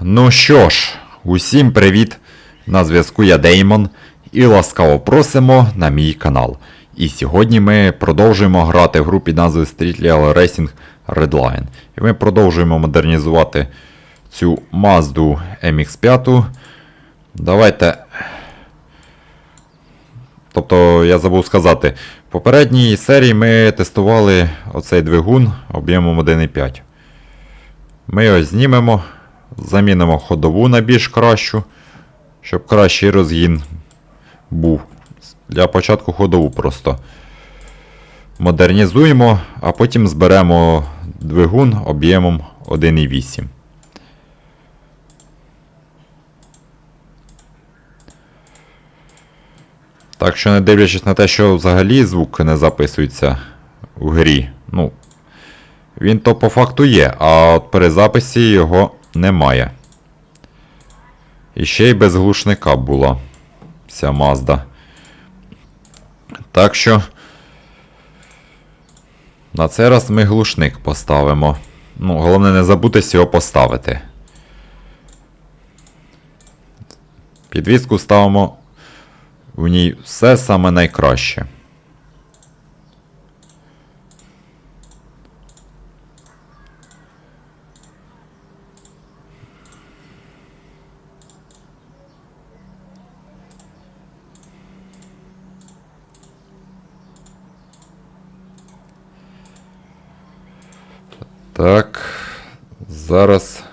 Ну що ж, усім привіт! На зв'язку я Деймон і ласкаво просимо на мій канал. І сьогодні ми продовжуємо грати в гру під назвою Racing Redline. І ми продовжуємо модернізувати цю Mazda MX5. Давайте. Тобто, я забув сказати, в попередній серії ми тестували оцей двигун об'ємом 1,5. Ми його знімемо, замінимо ходову на більш кращу, щоб кращий розгін був. Для початку ходову просто модернізуємо, а потім зберемо двигун об'ємом 1,8. Так що, не дивлячись на те, що взагалі звук не записується у грі. Ну, він то по факту є, а от при записі його немає. І ще й без глушника була ця Mazda. Так що. На цей раз ми глушник поставимо. Ну, головне не забутись його поставити. Підвіску ставимо в ній все саме найкраще. Так, зараз.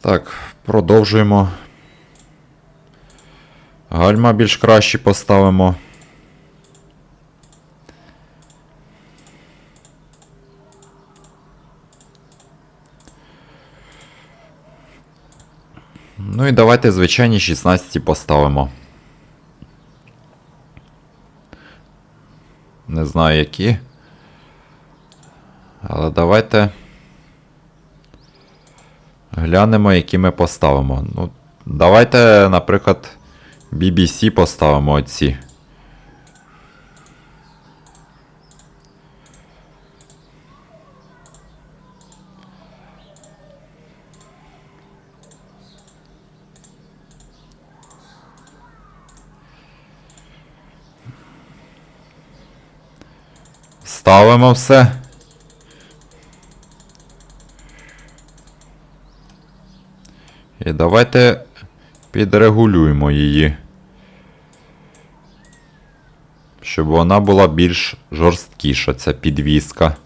Так, продовжуємо. Гальма більш краще поставимо. Ну і давайте звичайні 16 поставимо. Не знаю які. Але давайте глянемо, які ми поставимо. Ну, давайте, наприклад, BBC поставимо оці. Ставимо все. І давайте підрегулюємо її. Щоб вона була більш жорсткіша, ця підвіска.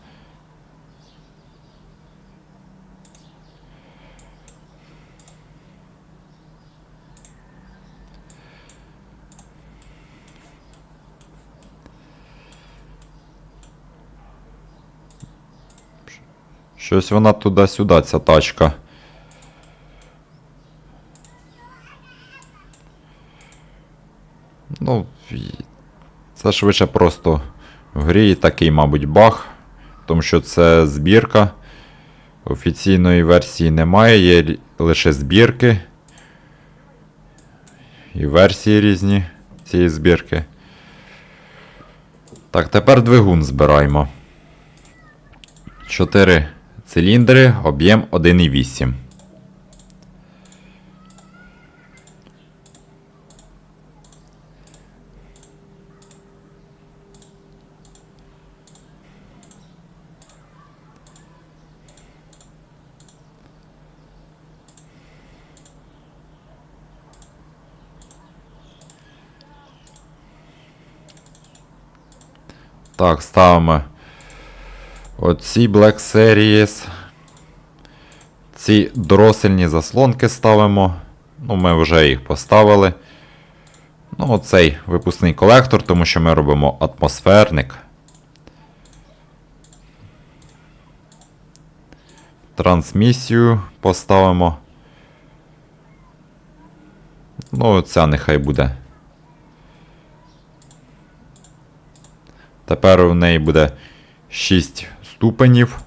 Щось вона туди-сюди, ця тачка. Ну, це швидше просто в грі такий, мабуть, баг. Тому що це збірка. Офіційної версії немає, є лише збірки. І версії різні цієї збірки. Так, тепер двигун збираємо. 4 циліндри, об'єм 1,8. Так, ставимо оці Black Series. Ці дросельні заслонки ставимо. Ну, ми вже їх поставили. Ну, оцей випускний колектор, тому що ми робимо атмосферник. Трансмісію поставимо. Ну, ця нехай буде. Тепер у неї буде 6 ступенів.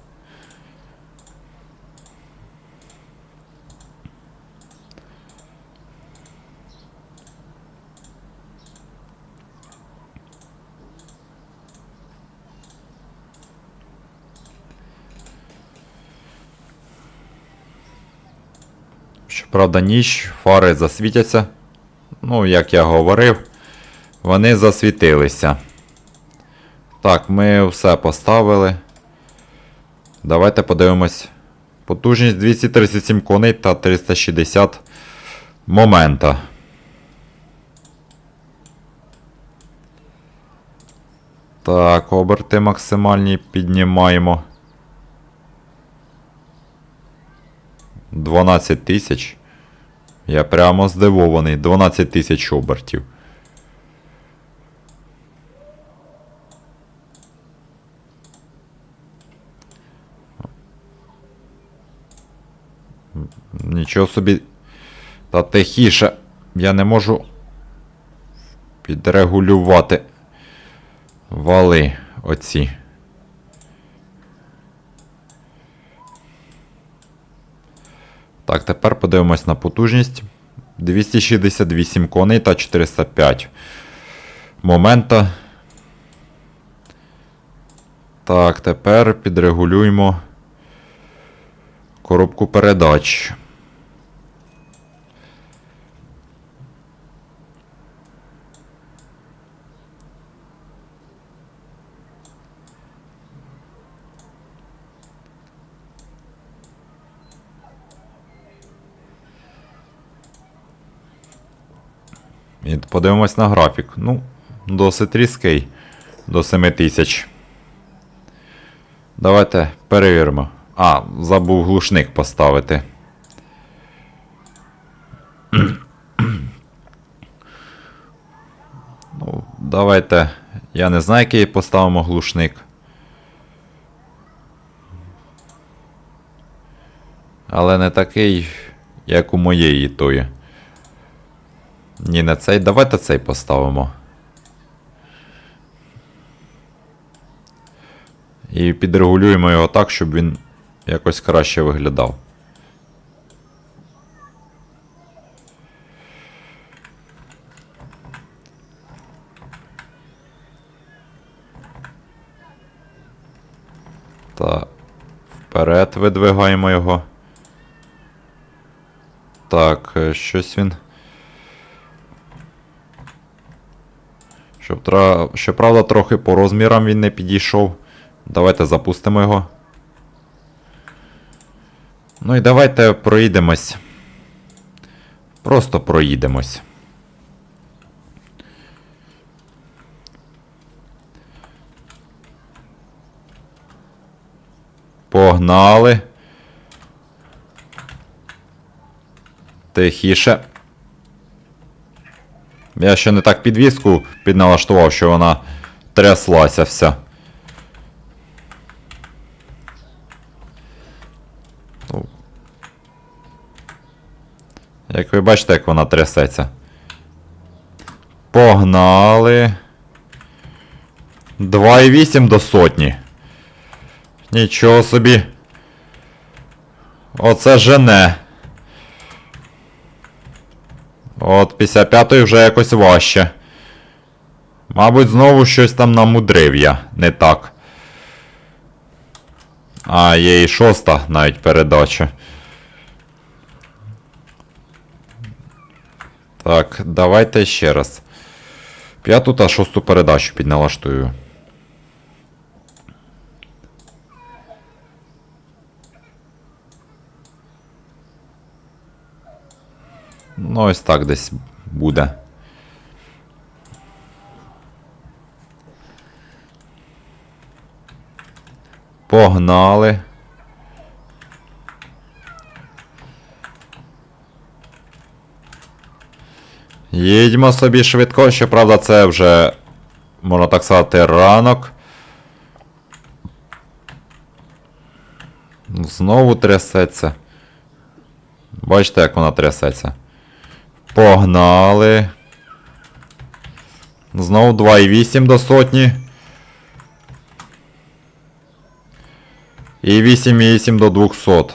Щоправда, ніч, фари засвітяться. Ну, як я говорив, вони засвітилися. Так, ми все поставили. Давайте подивимось. Потужність 237 коней та 360 момента. Так, оберти максимальні піднімаємо. 12 тисяч. Я прямо здивований. 12 тисяч обертів. Нічого собі. Та тихіше. Я не можу підрегулювати вали оці. Так, тепер подивимось на потужність. 268 коней та 405 момента. Так, тепер підрегулюємо коробку передач. І подивимось на графік. Ну, досить різкий. До 7000. Давайте перевіримо. А, забув глушник поставити. ну, давайте. Я не знаю, який поставимо глушник. Але не такий, як у моєї тої. Ні, не цей. Давайте цей поставимо. І підрегулюємо його так, щоб він якось краще виглядав. Так. Вперед видвигаємо його. Так, е, щось він. Щоб тра... Щоправда, трохи по розмірам він не підійшов. Давайте запустимо його. Ну і давайте проїдемось. Просто проїдемось. Погнали. Тихіше. Я ще не так підвіску підналаштував, що вона тряслася вся. Як ви бачите, як вона трясеться. Погнали. 2,8 до сотні. Нічого собі. Оце жене. От 55-ї вже якось важче. Мабуть, знову щось там намудрив я, не так. А, є і шоста навіть передача. Так, давайте ще раз. П'яту та шосту передачу підналаштую. Ну, ось так десь буде. Погнали. Їдьмо собі швидко, щоправда, це вже, можна так сказати, ранок. Знову трясеться. Бачите, як вона трясеться. Погнали. Знову 2,8 до сотні. І 8,8 до 200.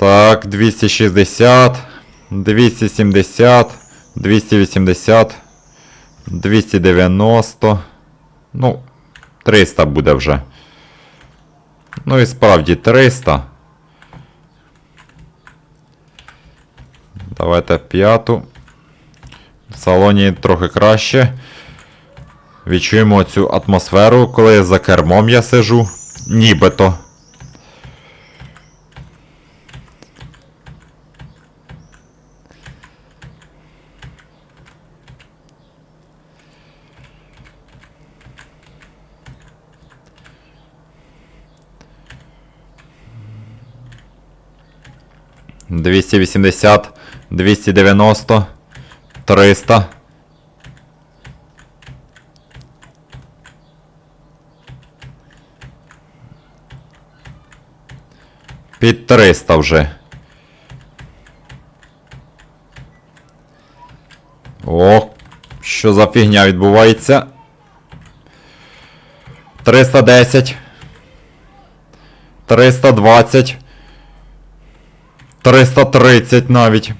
Так, 260, 270, 280, 290. Ну, 300 буде вже. Ну і справді 300. Давайте п'яту. В салоні трохи краще. Відчуємо цю атмосферу, коли за кермом я сижу. Нібито. Двісті вісімдесят, двісті дев'яносто, триста. Під 300 вже. О, що за фігня відбувається? 310. 320. 330 навіть.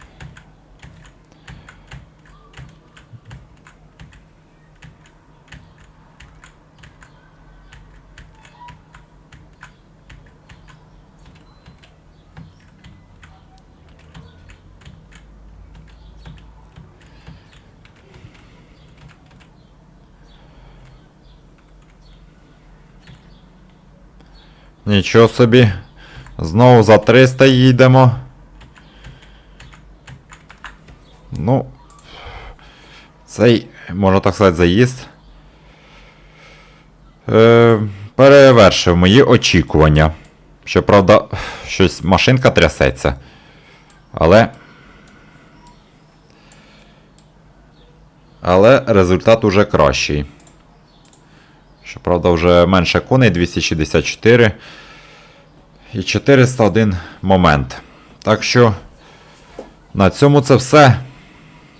Нічого собі. Знову за 300 їдемо. Ну. Цей, можна так сказати, заїзд. Е, перевершив мої очікування. Щоправда, щось машинка трясеться. Але. Але результат уже кращий. Щоправда, вже менше коней 264 і 401 момент. Так що на цьому це все.